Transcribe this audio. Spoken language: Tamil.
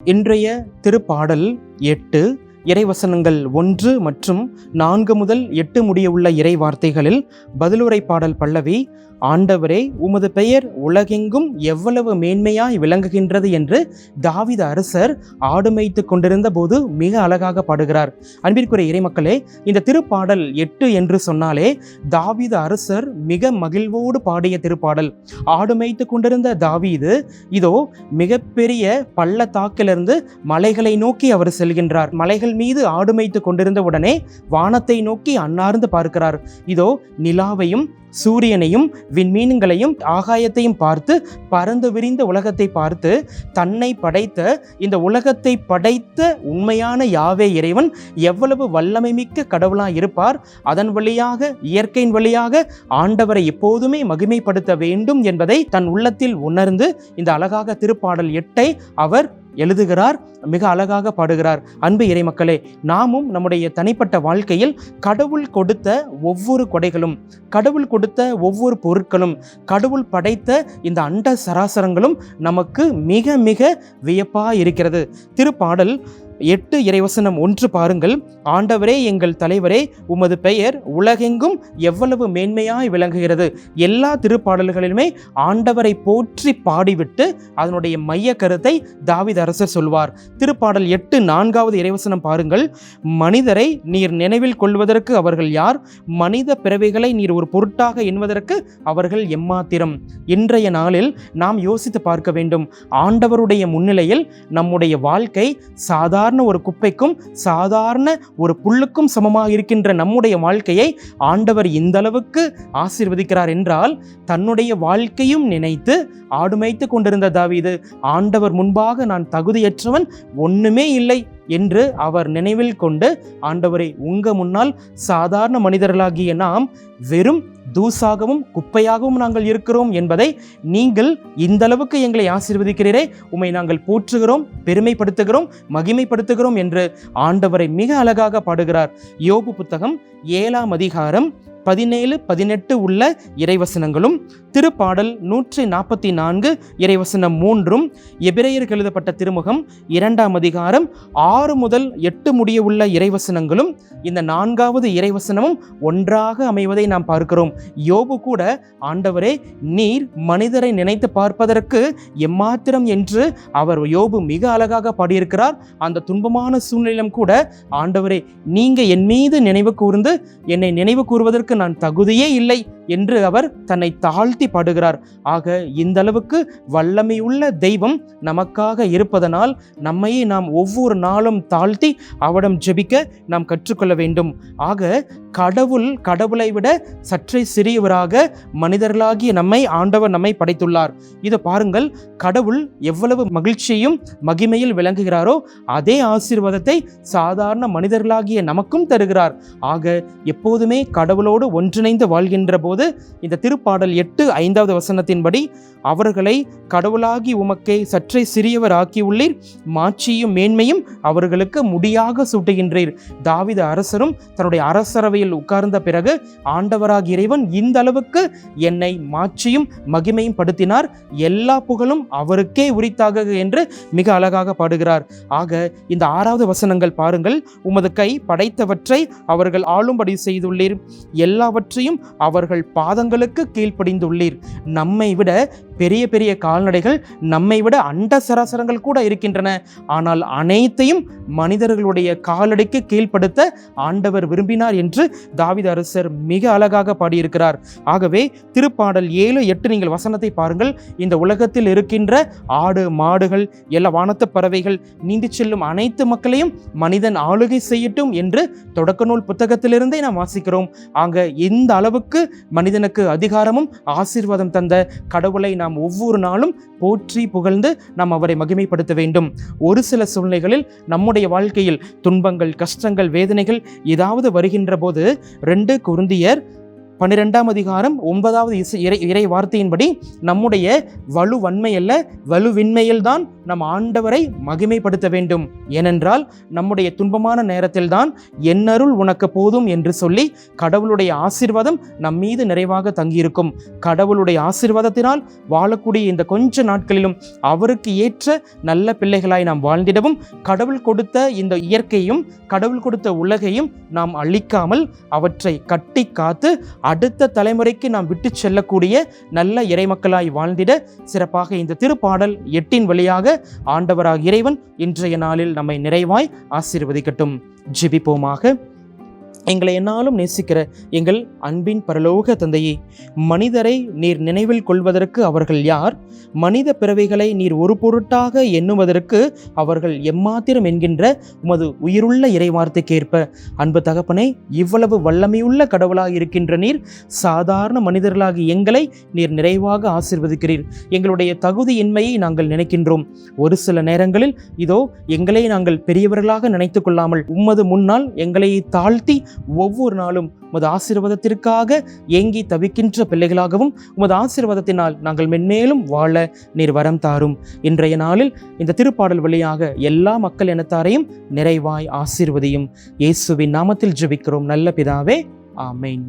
இன்றைய திருப்பாடல் எட்டு இறைவசனங்கள் ஒன்று மற்றும் நான்கு முதல் எட்டு முடிய உள்ள இறை வார்த்தைகளில் பதிலுரை பாடல் பல்லவி ஆண்டவரே உமது பெயர் உலகெங்கும் எவ்வளவு மேன்மையாய் விளங்குகின்றது என்று தாவித அரசர் ஆடுமைத்து கொண்டிருந்த போது மிக அழகாக பாடுகிறார். அன்பிற்குரிய இறைமக்களே இந்த திருப்பாடல் எட்டு என்று சொன்னாலே தாவித அரசர் மிக மகிழ்வோடு பாடிய திருப்பாடல். ஆடுமைத்து கொண்டிருந்த தாவீது இதோ மிகப்பெரிய பள்ளத்தாக்கிலிருந்து மலைகளை நோக்கி அவர் செல்கின்றார். மலைகள் மீது ஆடுமைத்து கொண்டிருந்த உடனே வானத்தை நோக்கி அன்னார்ந்து பார்க்கிறார். இதோ நிலாவையும் சூரியனையும் விண்மீன்களையும் ஆகாயத்தையும் பார்த்து பறந்து விரிந்த உலகத்தை பார்த்து தன்னை படைத்த இந்த உலகத்தை படைத்த உண்மையான யாவே இறைவன் எவ்வளவு வல்லமை மிக்க கடவுளாக இருப்பார் அதன் வழியாக இயற்கையின் வழியாக ஆண்டவரை எப்போதுமே மகிமைப்படுத்த வேண்டும் என்பதை தன் உள்ளத்தில் உணர்ந்து இந்த அழகாக திருப்பாடல் எட்டை அவர் எழுதுகிறார் மிக அழகாக பாடுகிறார். அன்பு இறை மக்களே நாமும் நம்முடைய தனிப்பட்ட வாழ்க்கையில் கடவுள் கொடுத்த ஒவ்வொரு கொடைகளும் கடவுள் கொடுத்த ஒவ்வொரு பொருட்களும் கடவுள் படைத்த இந்த அண்ட சராசரங்களும் நமக்கு மிக மிக வியப்பாக இருக்கிறது. திருப்பாடல் எட்டு இறைவசனம் ஒன்று பாருங்கள். ஆண்டவரே எங்கள் தலைவரே உமது பெயர் உலகெங்கும் எவ்வளவு மேன்மையாய் விளங்குகிறது. எல்லா திருப்பாடல்களிலுமே ஆண்டவரை போற்றி பாடிவிட்டு அதனுடைய மைய கருத்தை தாவித அரசர் சொல்வார். திருப்பாடல் எட்டு நான்காவது இறைவசனம் பாருங்கள். மனிதரை நீர் நினைவில் கொள்வதற்கு அவர்கள் யார்? மனித பிறவிகளை நீர் ஒரு பொருட்டாக எண்ணுவதற்கு அவர்கள் எம்மாத்திரம். இன்றைய நாளில் நாம் யோசித்து பார்க்க வேண்டும். ஆண்டவருடைய முன்னிலையில் நம்முடைய வாழ்க்கை சாதாரண ஒரு குப்பைக்கும் சாதாரண ஒரு புல்லுக்கும் சமமாக இருக்கின்ற நம்முடைய வாழ்க்கையை ஆண்டவர் இந்த அளவுக்கு ஆசீர்வதிக்கிறார் என்றால் தன்னுடைய வாழ்க்கையும் நினைத்து ஆடுமைத்து கொண்டிருந்த தாவீது ஆண்டவர் முன்பாக நான் தகுதியற்றவன் ஒண்ணுமே இல்லை என்று அவர் நினைவில் கொண்டு ஆண்டவரை உங்க முன்னால் சாதாரண மனிதர்களாகிய நாம் வெறும் தூசாகவும் குப்பையாகவும் நாங்கள் இருக்கிறோம் என்பதை நீங்கள் இந்த அளவுக்கு எங்களை ஆசீர்வதிக்கிறீரே. உம்மை நாங்கள் போற்றுகிறோம் பெருமைப்படுத்துகிறோம் மகிமைப்படுத்துகிறோம் என்று ஆண்டவரை மிக அழகாக பாடுகிறார். யோபு புத்தகம் ஏழாம் அதிகாரம் பதினேழு பதினெட்டு உள்ள இறைவசனங்களும் திருப்பாடல் நூற்றி நாற்பத்தி நான்கு இறைவசனம் மூன்றும் எபிரேயருக்கு எழுதப்பட்ட திருமுகம் இரண்டாம் அதிகாரம் ஆறு முதல் எட்டு முடிய உள்ள இறைவசனங்களும் இந்த நான்காவது இறைவசனமும் ஒன்றாக அமைவதை நாம் பார்க்கிறோம். யோபு கூட ஆண்டவரே நீர் மனிதரை நினைத்து பார்ப்பதற்கு எம்மாத்திரம் என்று அவர் யோபு மிக அழகாக பாடியிருக்கிறார். அந்த துன்பமான சூழ்நிலையிலும் கூட ஆண்டவரே நீங்க என் மீது நினைவு கூர்ந்து என்னை நினைவு கூறுவதற்கு நான் தகுதியே இல்லை என்று அவர் தன்னை தாழ்த்தி பாடுகிறார். ஆக இந்த அளவுக்கு வல்லமையுள்ள தெய்வம் நமக்காக இருப்பதனால் நம்மையே நாம் ஒவ்வொரு நாளும் தாழ்த்தி அவடம் ஜெபிக்க நாம் கற்றுக்கொள்ள வேண்டும். ஆக கடவுள் கடவுளை விட சற்றே சிறியவராக மனிதர்களாகிய நம்மை ஆண்டவர் நம்மை படைத்துள்ளார். இதை பாருங்கள் கடவுள் எவ்வளவு மகிழ்ச்சியும் மகிமையில் விளங்குகிறாரோ அதே ஆசீர்வாதத்தை சாதாரண மனிதர்களாகிய நமக்கும் தருகிறார். ஆக எப்போதுமே கடவுளோடு ஒன்றிணைந்து வாழ்கின்ற போது இந்த திருப்பாடல் எட்டு ஐந்தாவது வசனத்தின்படி அவர்களை கடவுளாகி உமக்கை சற்றே சிறியவர் ஆக்கியுள்ளீர் மாட்சியும் மேன்மையும் அவர்களுக்கு முடியாக சூட்டுகின்றீர். தாவித அரசரும் தன்னுடைய அரசரவை அரசரவையில் உட்கார்ந்த பிறகு ஆண்டவராக இறைவன் இந்த அளவுக்கு என்னை மாட்சியும் மகிமையும் படுத்தினார். எல்லா புகழும் அவருக்கே உரித்தாக என்று மிக அழகாக பாடுகிறார். ஆக இந்த ஆறாவது வசனங்கள் பாருங்கள். உமது கை படைத்தவற்றை அவர்கள் ஆளும்படி செய்துள்ளீர். எல்லாவற்றையும் அவர்கள் பாதங்களுக்கு கீழ்ப்படிந்துள்ளீர். நம்மை விட பெரிய பெரிய கால்நடைகள் நம்மை விட அண்ட சராசரங்கள் கூட இருக்கின்றன. ஆனால் அனைத்தையும் மனிதர்களுடைய காலடிக்கு கீழ்ப்படுத்த ஆண்டவர் விரும்பினார் என்று தாவித அரசர் மிக அழகாக பாடியிருக்கிறார். ஆகவே திருப்பாடல் ஏழு எட்டு நீங்கள் வசனத்தை பாருங்கள். இந்த உலகத்தில் இருக்கின்ற ஆடு மாடுகள் எல்லா வானத்து பறவைகள் நீந்தி செல்லும் அனைத்து மக்களையும் மனிதன் ஆளுகை செய்யட்டும் என்று தொடக்க நூல் புத்தகத்திலிருந்தே நாம் வாசிக்கிறோம். ஆக இந்த அளவுக்கு மனிதனுக்கு அதிகாரமும் ஆசீர்வாதம் தந்த கடவுளை நாம் ஒவ்வொரு நாளும் போற்றி புகழ்ந்து நாம் அவரை மகிமைப்படுத்த வேண்டும். ஒரு சில சூழ்நிலைகளில் நம்முடைய வாழ்க்கையில் துன்பங்கள் கஷ்டங்கள் வேதனைகள் ஏதாவது வருகின்ற போது ரெண்டு குருந்தியர் பன்னிரெண்டாம் அதிகாரம் ஒன்பதாவது இசை இறை இறை வார்த்தையின்படி நம்முடைய வலுவன்மை அல்ல வலுவின்மையில்தான் நம் ஆண்டவரை மகிமைப்படுத்த வேண்டும். ஏனென்றால் நம்முடைய துன்பமான நேரத்தில்தான் என்னருள் உனக்கு போதும் என்று சொல்லி கடவுளுடைய ஆசிர்வாதம் நம் மீது நிறைவாக தங்கியிருக்கும். கடவுளுடைய ஆசிர்வாதத்தினால் வாழக்கூடிய இந்த கொஞ்ச நாட்களிலும் அவருக்கு ஏற்ற நல்ல பிள்ளைகளாய் நாம் வாழ்ந்திடவும் கடவுள் கொடுத்த இந்த இயற்கையும் கடவுள் கொடுத்த உலகையும் நாம் அழிக்காமல் அவற்றை கட்டி காத்து அடுத்த தலைமுறைக்கு நாம் விட்டு செல்லக்கூடிய நல்ல இறைமக்களாய் வாழ்ந்திட சிறப்பாக இந்த திருப்பாடல் எட்டின் வழியாக ஆண்டவராக இறைவன் இன்றைய நாளில் நம்மை நிறைவாய் ஆசீர்வதிக்கட்டும். ஜிபிப்போமாக. எங்களை என்னாலும் நேசிக்கிற எங்கள் அன்பின் பரலோக தந்தையே மனிதரை நீர் நினைவில் கொள்வதற்கு அவர்கள் யார்? மனித பிறவைகளை நீர் ஒரு பொருட்டாக எண்ணுவதற்கு அவர்கள் எம்மாத்திரம் என்கின்ற உமது உயிருள்ள இறைவார்த்தைக்கேற்ப. அன்பு தகப்பனே இவ்வளவு வல்லமையுள்ள கடவுளாக இருக்கின்ற நீர் சாதாரண மனிதர்களாகி எங்களை நீர் நிறைவாக ஆசிர்வதிக்கிறீர். எங்களுடைய தகுதியின்மையை நாங்கள் நினைக்கின்றோம். ஒரு சில நேரங்களில் இதோ எங்களை நாங்கள் பெரியவர்களாக நினைத்து கொள்ளாமல் உமது முன்னால் எங்களை தாழ்த்தி ஒவ்வொரு நாளும் உமது ஆசீர்வாதத்திற்காக ஏங்கி தவிக்கின்ற பிள்ளைகளாகவும் உமது ஆசீர்வாதத்தினால் நாங்கள் மென்மேலும் வாழ நீர் வரம் தாரும். இன்றைய நாளில் இந்த திருப்பாடல் வழியாக எல்லா மக்கள் இனத்தாரையும் நிறைவாய் ஆசீர்வதியும். இயேசுவின் நாமத்தில் ஜெபிக்கிறோம். நல்ல பிதாவே ஆமேன்.